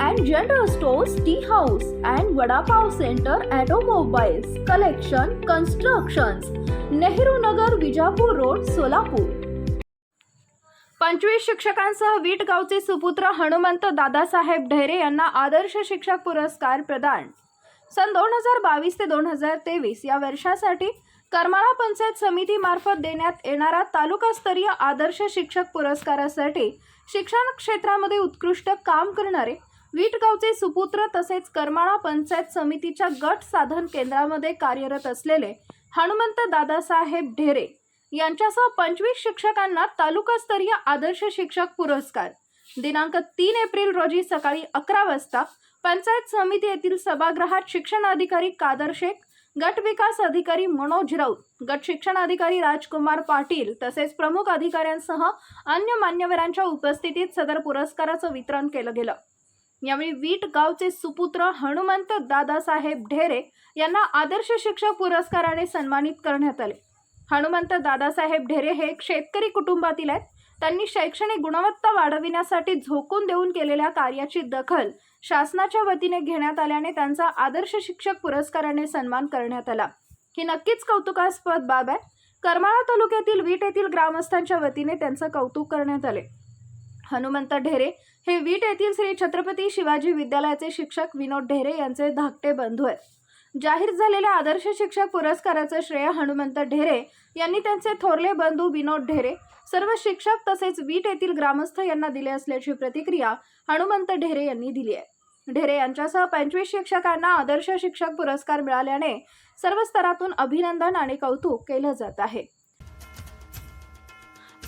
and general stores, tea house and vada pav center, automobiles, collection, constructions, Nehru Nagar, Vijapur road, Solapur. पंचवीस शिक्षकांसह वीट गावचे सुपुत्र हनुमंत दादासाहेब ढेरे यांना आदर्श शिक्षक पुरस्कार प्रदान सन दोन हजार बावीस ते दोन हजार तेवीस या वर्षासाठी करमाळा पंचायत समितीमार्फत देण्यात येणारा तालुकास्तरीय आदर्श शिक्षक पुरस्कारासाठी शिक्षण क्षेत्रामध्ये उत्कृष्ट काम करणारे विटगावचे सुपुत्र तसेच करमाळा पंचायत समितीच्या गट साधन केंद्रामध्ये कार्यरत असलेले हनुमंत दादासाहेब ढेरे यांच्यासह पंचवीस शिक्षकांना तालुकास्तरीय आदर्श शिक्षक पुरस्कार. दिनांक तीन एप्रिल रोजी सकाळी अकरा वाजता पंचायत समिती येथील सभागृहात शिक्षण अधिकारी कादर शेख गट विकास अधिकारी मनोज राऊत गट शिक्षण अधिकारी राजकुमार पाटील तसेच प्रमुख अधिकाऱ्यांसह अन्य मान्यवरांच्या उपस्थितीत सदर पुरस्काराचं वितरण केलं गेलं. यावेळी वीट गावचे सुपुत्र हनुमंत दादासाहेब ढेरे यांना आदर्श शिक्षक पुरस्काराने सन्मानित करण्यात आले. हनुमंत दादासाहेब ढेरे हे एक शेतकरी कुटुंबातील आहेत. त्यांनी शैक्षणिक गुणवत्ता वाढविण्यासाठी झोकून देऊन केलेल्या कार्याची दखल शासनाच्या वतीने घेण्यात आल्याने त्यांचा आदर्श शिक्षक पुरस्काराने सन्मान करण्यात आला. ही नक्कीच कौतुकास्पद बाब आहे. करमाळा तालुक्यातील वीट येथील ग्रामस्थांच्या वतीने त्यांचं कौतुक करण्यात आले. हनुमंत ढेरे हे वीट येथील श्री छत्रपती शिवाजी विद्यालयाचे शिक्षक विनोद ढेरे यांचे धाकटे बंधू आहेत. जाहीर झालेल्या आदर्श शिक्षक पुरस्काराचं श्रेय हनुमंत ढेरे यांनी त्यांचे थोरले बंधू विनोद ढेरे सर्व शिक्षक तसेच वीट येथील ग्रामस्थ यांना दिले असल्याची प्रतिक्रिया हनुमंत ढेरे यांनी दिली आहे. ढेरे यांच्यासह पंचवीस शिक्षकांना आदर्श शिक्षक पुरस्कार मिळाल्याने सर्व स्तरातून अभिनंदन आणि कौतुक केलं जात आहे.